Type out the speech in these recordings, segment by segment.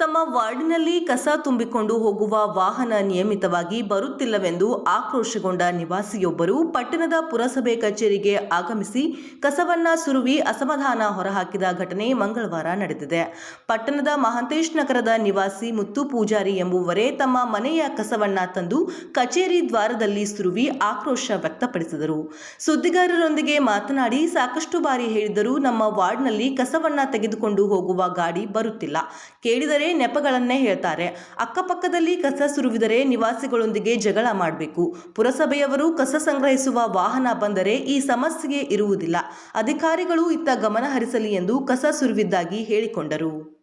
ತಮ್ಮ ವಾರ್ಡಿನಲ್ಲಿ ಕಸ ತುಂಬಿಕೊಂಡು ಹೋಗುವ ವಾಹನ ನಿಯಮಿತವಾಗಿ ಬರುತ್ತಿಲ್ಲವೆಂದು ಆಕ್ರೋಶಗೊಂಡ ನಿವಾಸಿಯೊಬ್ಬರು ಪಟ್ಟಣದ ಪುರಸಭೆ ಕಚೇರಿಗೆ ಆಗಮಿಸಿ ಕಸವನ್ನ ಸುರುವಿ ಅಸಮಾಧಾನ ಹೊರಹಾಕಿದ ಘಟನೆ ಮಂಗಳವಾರ ನಡೆದಿದೆ. ಪಟ್ಟಣದ ಮಹಾಂತೇಶ್ ನಗರದ ನಿವಾಸಿ ಮುತ್ತು ಪೂಜಾರಿ ಎಂಬುವರೇ ತಮ್ಮ ಮನೆಯ ಕಸವನ್ನ ತಂದು ಕಚೇರಿ ದ್ವಾರದಲ್ಲಿ ಸುರುವಿ ಆಕ್ರೋಶ ವ್ಯಕ್ತಪಡಿಸಿದರು. ಸುದ್ದಿಗಾರರೊಂದಿಗೆ ಮಾತನಾಡಿ ಸಾಕಷ್ಟು ಬಾರಿ ಹೇಳಿದರೂ ನಮ್ಮ ವಾರ್ಡ್ನಲ್ಲಿ ಕಸವನ್ನ ತೆಗೆದುಕೊಂಡು ಹೋಗುವ ಗಾಡಿ ಬರುತ್ತಿಲ್ಲ. ಕೇಳಿದರೆ ನೆಪಗಳನ್ನೇ ಹೇಳ್ತಾರೆ. ಅಕ್ಕಪಕ್ಕದಲ್ಲಿ ಕಸ ಸುರುವಿದರೆ ನಿವಾಸಿಗಳೊಂದಿಗೆ ಜಗಳ ಮಾಡಬೇಕು. ಪುರಸಭೆಯವರು ಕಸ ಸಂಗ್ರಹಿಸುವ ವಾಹನ ಬಂದರೆ ಈ ಸಮಸ್ಯೆಗೆ ಇರುವುದಿಲ್ಲ. ಅಧಿಕಾರಿಗಳು ಇತ್ತ ಗಮನ ಹರಿಸಲಿ ಎಂದು ಕಸ ಸುರುವಿದ್ದಾಗಿ ಹೇಳಿಕೊಂಡರು.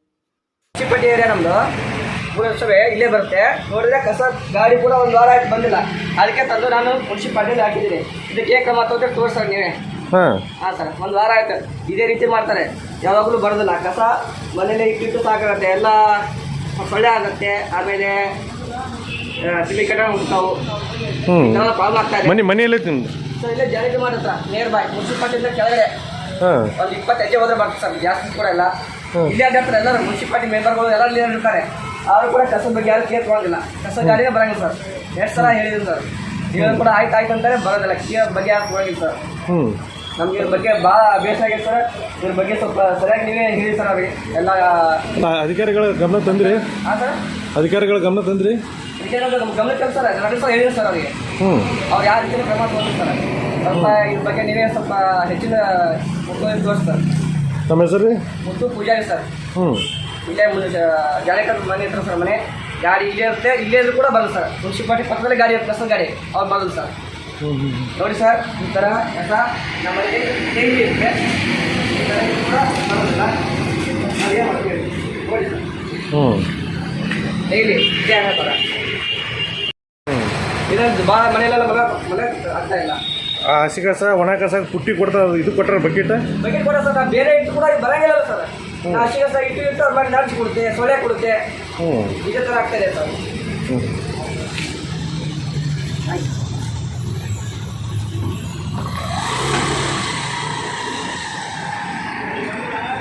ಪುರಸಭೆ ಇಲ್ಲೇ ಬರುತ್ತೆ. ನೋಡಿದ್ರೆ ಕಸ ಗಾಡಿ ಕೂಡ ಒಂದು ವಾರ ಬಂದಿಲ್ಲ. ಅದಕ್ಕೆ ತಂದು ನಾನು ಮುನ್ಸಿಪಾಲಿಟಿಯಲ್ಲಿ ಹಾಕಿದ್ದೀನಿ. ಇದಕ್ಕೆ ಕ್ರಮ ತೋರಿಸ್ತಾರೆ ನೀವೇ. ಹಾಂ. ಹಾಂ ಸರ್ ಒಂದು ವಾರ ಆಯ್ತು. ಇದೇ ರೀತಿ ಮಾಡ್ತಾರೆ. ಯಾವಾಗಲೂ ಬರೋದಿಲ್ಲ. ಕಸ ಮನೇಲಿ ಇಟ್ಟಿಟ್ಟು ಸಾಕಾಗತ್ತೆ. ಎಲ್ಲ ಸೊಳ್ಳೆ ಆಗುತ್ತೆ. ಆಮೇಲೆ ತಿಮಿಕಟ ಹುಡ್ತಾವು ಹ್ಞೂ ಪ್ರಾಬ್ಲಮ್ ಆಗ್ತಾ ಇದೆ. ಮನೆ ಮನೆಯಲ್ಲೇ ನಿಮ್ದು ಸೊ ಇಲ್ಲೇ ಜಾರಿಗೆ ಮಾಡತ್ರ. ನಿಯರ್ ಬೈ ಮುನ್ಸಿಪಾಲಿಟಿಯಿಂದ ಕೆಳಗಡೆ. ಒಂದು ಇಪ್ಪತ್ತು ಹೆಜ್ಜೆ ಹೋದ್ರೆ ಬರ್ತದೆ ಸರ್. ಜಾಸ್ತಿ ಕೂಡ ಇಲ್ಲ. ಇಲ್ಲೇ ಅಡ್ಡಾಡ್ತಾರೆ ಎಲ್ಲರೂ ಮುನ್ಸಿಪಾಲಿಟಿ ಮೆಂಬರ್ಗಳು ಎಲ್ಲ ಇಲ್ಲೇ ಇರ್ತಾರೆ. ಅವರು ಕೂಡ ಕಸದ ಬಗ್ಗೆ ಯಾರು ಕೇರ್ ತೊಗೊಂಡಿಲ್ಲ ಕಸ ಗಾಡಿನೇ ಬರಂಗಿಲ್ಲ ಸರ್. ಎಷ್ಟು ಸಲ ಹೇಳಿದ್ರು ಸರ್. ಹೇಳಿದ್ರು ಕೂಡ ಆಯ್ತು ಆಯ್ತು ಅಂತಾರೆ ಬರೋದಿಲ್ಲ. ಕೇರ್ ಬಗ್ಗೆ ಯಾರು ತೊಗೊಂಡಿಲ್ಲ ಸರ್. ನಮ್ಗೆ ಬಗ್ಗೆ ಭಾಳ ಅಭ್ಯಾಸ ಆಗಿದೆ ಸರ್. ಇದ್ರ ಬಗ್ಗೆ ಸ್ವಲ್ಪ ಸರಿಯಾಗಿ ನೀವೇ ಹೇಳಿ ಸರ್ ಅವ್ರಿಗೆ. ಎಲ್ಲ ಅಧಿಕಾರಿಗಳ ಗಮನ ತಂದ್ರಿ. ಹಾಂ ಸರ್? ಅಧಿಕಾರಿಗಳ ಗಮನ ತಂದ್ರಿ. ಗಮನಕ್ಕೆ ಸರ್ ಎರಡು ಸಲ ಹೇಳಿದ್ರು ಸರ್ ಅವರಿಗೆ. ಹ್ಞೂ ಅವ್ರು ಯಾವ ರೀತಿ ಕ್ರಮ ತಗೊಂಡಿರ್ತಾರೆ ಸ್ವಲ್ಪ ಇದ್ರ ಬಗ್ಗೆ ನೀವೇ ಸ್ವಲ್ಪ ಹೆಚ್ಚಿನ ಮುಖ್ಯವಾಗಿ ಸರ್. ನಮ್ಮ ಹೆಸರು? ರೀ ಮುತ್ತು ಪೂಜಾರಿ ಸರ್. ಹ್ಞೂ ಇಲ್ಲೇ ಜಾಲೇಕರ್ ಮನೆ ಇರ್ತಾರೆ ಸರ್ ಮನೆ. ಗಾಡಿ ಇಲ್ಲೇ ಇರುತ್ತೆ ಇಲ್ಲೇ ಇದ್ರು ಕೂಡ ಬರಲ್ಲ ಸರ್. ಮುನ್ಸಿಪಾಲಿಟಿ ಪಕ್ಕದಲ್ಲಿ ಗಾಡಿ ಇರುತ್ತೆ ಸರ್ ಗಾಡಿ. ಅವ್ರು ಬರಲ್ಲ ಸರ್. ನೋಡಿ ಸರ್ ಈ ತರ ಕೆಲಸ ನಮ್ಮಲ್ಲಿ ಡೈಲಿ ಇರುತ್ತೆ. ಈ ಥರ ಇದು ಕೂಡ ಬರೋದಿಲ್ಲ. ನಾವೇನು ಮಾಡ್ತೀವಿ ನೋಡಿ ಸರ್. ಹ್ಞೂ ಡೈಲಿ ಇದೇ ಆಗೋ ಥರ ಹ್ಞೂ ಇದೊಂದು ಭಾಳ ಮನೆಯಲ್ಲೆಲ್ಲ ಆಗ್ತಾ ಇಲ್ಲ. ಆ ಹಸಿ ಕಸ ಒಣ ಕಸ ಪುಟ್ಟಿ ಕೊಡ್ತಾ ಇದು ಕೊಟ್ಟರೆ ಬಕೆಟ್ ಬಕೆಟ್ ಕೂಡ ಸರ್ ನಾವು ಬೇರೆ ಇಟ್ಟು ಕೂಡ ಬರಂಗಿಲ್ಲ ಸರ್. ಹಸಿ ಕಸ ಇಟ್ಟು ಇಟ್ಟು ಅವ್ರ ಮೇಲೆ ನಡ್ಸಿ ಕೊಡುತ್ತೆ ಸೊಳ್ಳೆ ಕೊಡುತ್ತೆ. ಹ್ಞೂ ಇದೇ ಥರ ಆಗ್ತಾ ಇದೆ ಸರ್. ಹ್ಞೂ